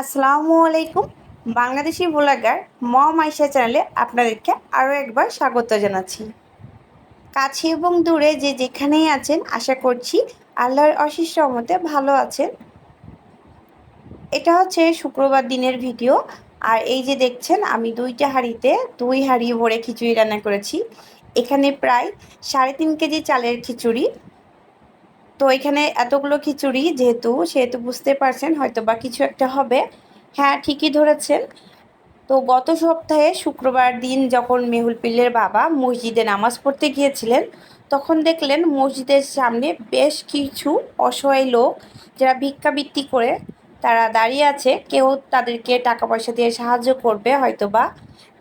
আসসালামু আলাইকুম, বাংলাদেশি ব্লগার মম আইসা চ্যানেলে আপনাদেরকে আরও একবার স্বাগত জানাচ্ছি। কাছে এবং দূরে যে যেখানেই আছেন, আশা করছি আল্লাহর অশিস রহমতে ভালো আছেন। এটা হচ্ছে শুক্রবার দিনের ভিডিও, আর এই যে দেখছেন, আমি দুইটা হাঁড়িতে দুই হাঁড়ি ভরে খিচুড়ি রান্না করেছি। এখানে প্রায় সাড়ে তিন কেজি চালের খিচুড়ি তো এখানে এতগুলো খিচুড়ি যেহেতু, সেহেতু বুঝতে পারছেন হয়তো বা কিছু একটা হবে। হ্যাঁ ঠিকই ধরেছেন। তো গত সপ্তাহে শুক্রবার দিন যখন মেহুল পিল্লের বাবা মসজিদে নামাজ পড়তে গিয়েছিলেন, তখন দেখলেন মসজিদের সামনে বেশ কিছু অসহায় লোক যারা ভিক্ষাবৃত্তি করে তারা দাঁড়িয়ে আছে। কেউ তাদেরকে টাকা পয়সা দিয়ে সাহায্য করবে হয়তো বা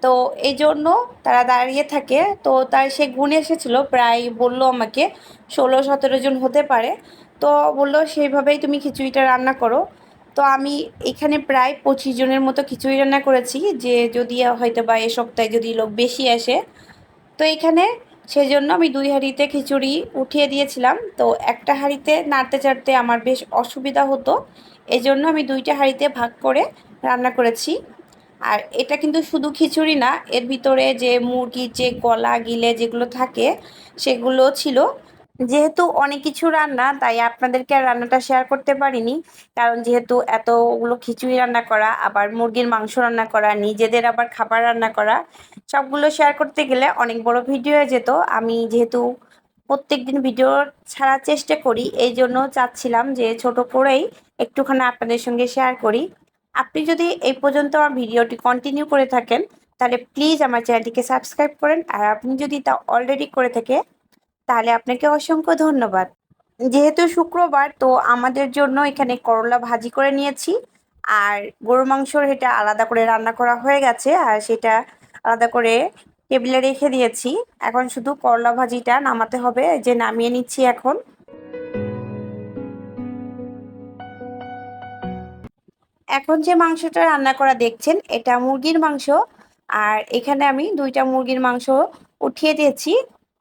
তো এই জন্য তারা দাঁড়িয়ে থাকে। তো তার সে গুণ এসেছিল, প্রায় বলল আমাকে, ষোলো, সতেরো জন হতে পারে। তো বলল, সেইভাবেই তুমি খিচুড়িটা রান্না করো। তো আমি এখানে প্রায় পঁচিশ জনের মতো খিচুড়ি রান্না করেছি, যে যদি হয়তো বা এ সপ্তাহে যদি লোক বেশি আসে। তো এখানে সেই জন্য আমি দুই হাঁড়িতে খিচুড়ি উঠিয়ে দিয়েছিলাম। তো একটা হাঁড়িতে নাড়তে চাড়তে আমার বেশ অসুবিধা হতো। এজন্য আমি দুইটা হাঁড়িতে ভাগ করে রান্না করেছি। আর এটা কিন্তু শুধু খিচুড়ি না, এর ভিতরে যে মুরগির যে গলা গিলে যেগুলো থাকে, সেগুলো ছিল। যেহেতু অনেক কিছু রান্না, তাই আপনাদেরকে আর রান্নাটা শেয়ার করতে পারিনি। কারণ যেহেতু এতগুলো খিচুড়ি রান্না করা, আবার মুরগির মাংস রান্না করা, নিজেদের আবার খাবার রান্না করা, সবগুলো শেয়ার করতে গেলে অনেক বড় ভিডিও হয়ে যেত। আমি যেহেতু প্রত্যেক দিন ভিডিও ছাড়ার চেষ্টা করি, এই জন্য চাচ্ছিলাম যে ছোট করেই একটুখানি আপনাদের সঙ্গে শেয়ার করি। আপনি যদি এই পর্যন্ত আমার ভিডিওটি কন্টিনিউ করে থাকেন, তাহলে প্লিজ আমার চ্যানেলটিকে সাবস্ক্রাইব করেন। আর আপনি যদি তা অলরেডি করে থাকে, তাহলে আপনাকে অসংখ্য ধন্যবাদ। যেহেতু শুক্রবার, তো আমাদের জন্য এখানে করলা ভাজি করে নিয়েছি। আর গরু মাংসর এটা আলাদা করে রান্না করা হয়ে গেছে, আর সেটা আলাদা করে টেবিলে রেখে দিয়েছি। এখন শুধু করলা ভাজিটা নামাতে হবে, যে নামিয়ে নিচ্ছি এখন। এখন যে মাংসটা রান্না করা দেখছেন, এটা মুরগির মাংস। আর এখানে আমি দুইটা মুরগির মাংস উঠিয়ে দিয়েছি।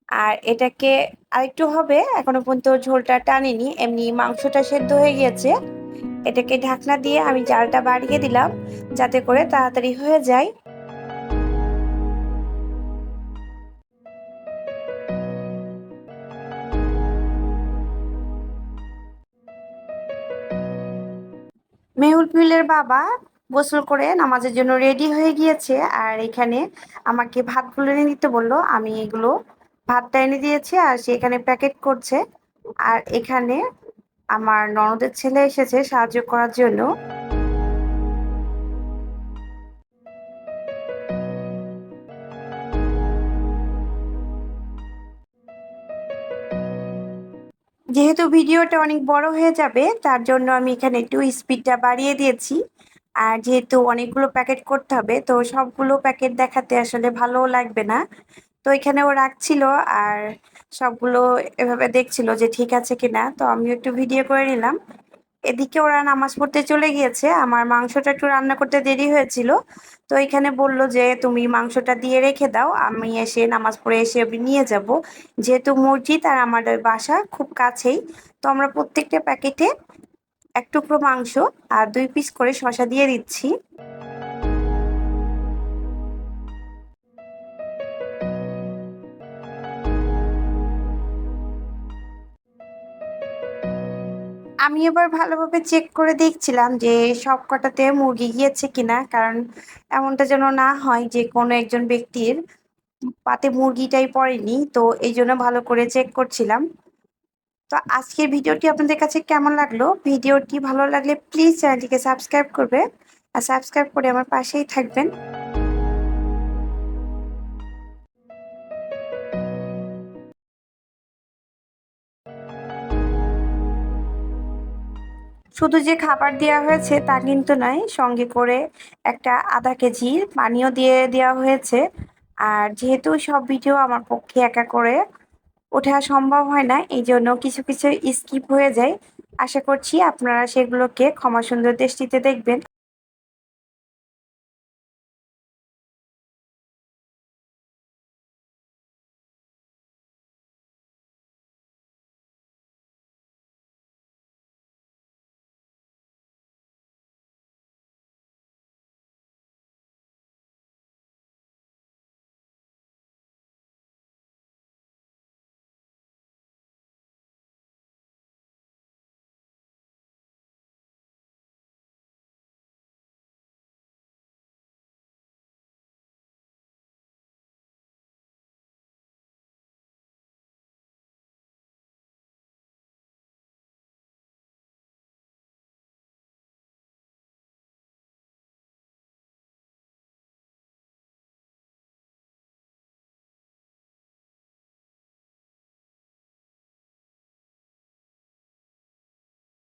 আর এটাকে আরেকটু হবে, এখনও পর্যন্ত ঝোলটা টানিনি, এমনি মাংসটা সেদ্ধ হয়ে গিয়েছে। এটাকে ঢাকনা দিয়ে আমি জালটা বাড়িয়ে দিলাম, যাতে করে তাড়াতাড়ি হয়ে যায়। মেহুল বাবা গোসল করে নামাজের জন্য রেডি হয়ে গিয়েছে আর এখানে আমাকে ভাত ভাতগুলো এনে দিতে বলল। আমি এগুলো ভাতটা এনে দিয়েছি আর সে এখানে প্যাকেট করছে। আর এখানে আমার ননদের ছেলে এসেছে সাহায্য করার জন্য। যেহেতু ভিডিওটা অনেক বড় হয়ে যাবে, তার জন্য আমি এখানে একটু স্পিডটা বাড়িয়ে দিয়েছি। আর যেহেতু অনেকগুলো প্যাকেট করতে হবে, তো সবগুলো প্যাকেট দেখাতে আসলে ভালো লাগবে না। তো এখানে ও রাখছিল আর সবগুলো এভাবে দেখছিল যে ঠিক আছে কিনা, তো আমিও একটু ভিডিও করে নিলাম। এদিকে ওরা নামাজ পড়তে চলে গিয়েছে। আমার মাংসটা একটু রান্না করতে দেরি হয়েছিল। তো এখানে বলল যে, তুমি মাংসটা দিয়ে রেখে দাও। আমি এসে নামাজ পড়ে এসে নিয়ে যাব। যেহেতু মসজিদ আর আমার ওই বাসা খুব কাছেই, তো আমরা প্রত্যেকটা প্যাকেটে এক টুকরো মাংস আর দুই পিস করে শশা দিয়ে দিচ্ছি। আমি এবার ভালোভাবে চেক করে দেখছিলাম যে সব কটাতে মুরগি গিয়েছে কিনা, কারণ এমনটা যেন না হয় যে কোনো একজন ব্যক্তির পাতে মুরগিটাই পড়েনি, তো এই জন্য ভালো করে চেক করছিলাম। তো আজকের ভিডিওটি আপনাদের কাছে কেমন লাগল? ভিডিওটি ভালো লাগলে প্লিজ চ্যানেলটিকে সাবস্ক্রাইব করবে আর সাবস্ক্রাইব করে আমার পাশেই থাকবেন। শুধু যে খাবার দেওয়া হয়েছে তা কিন্তু নয়, সঙ্গে করে একটা আধা কেজি পানীয় দিয়ে দেওয়া হয়েছে। আর যেহেতু সব ভিডিও আমার পক্ষে একা করে ওঠা সম্ভব হয় না, এই জন্য কিছু কিছু স্কিপ হয়ে যায়। আশা করছি আপনারা সেগুলোকে ক্ষমা সুন্দর দৃষ্টিতে দেখবেন।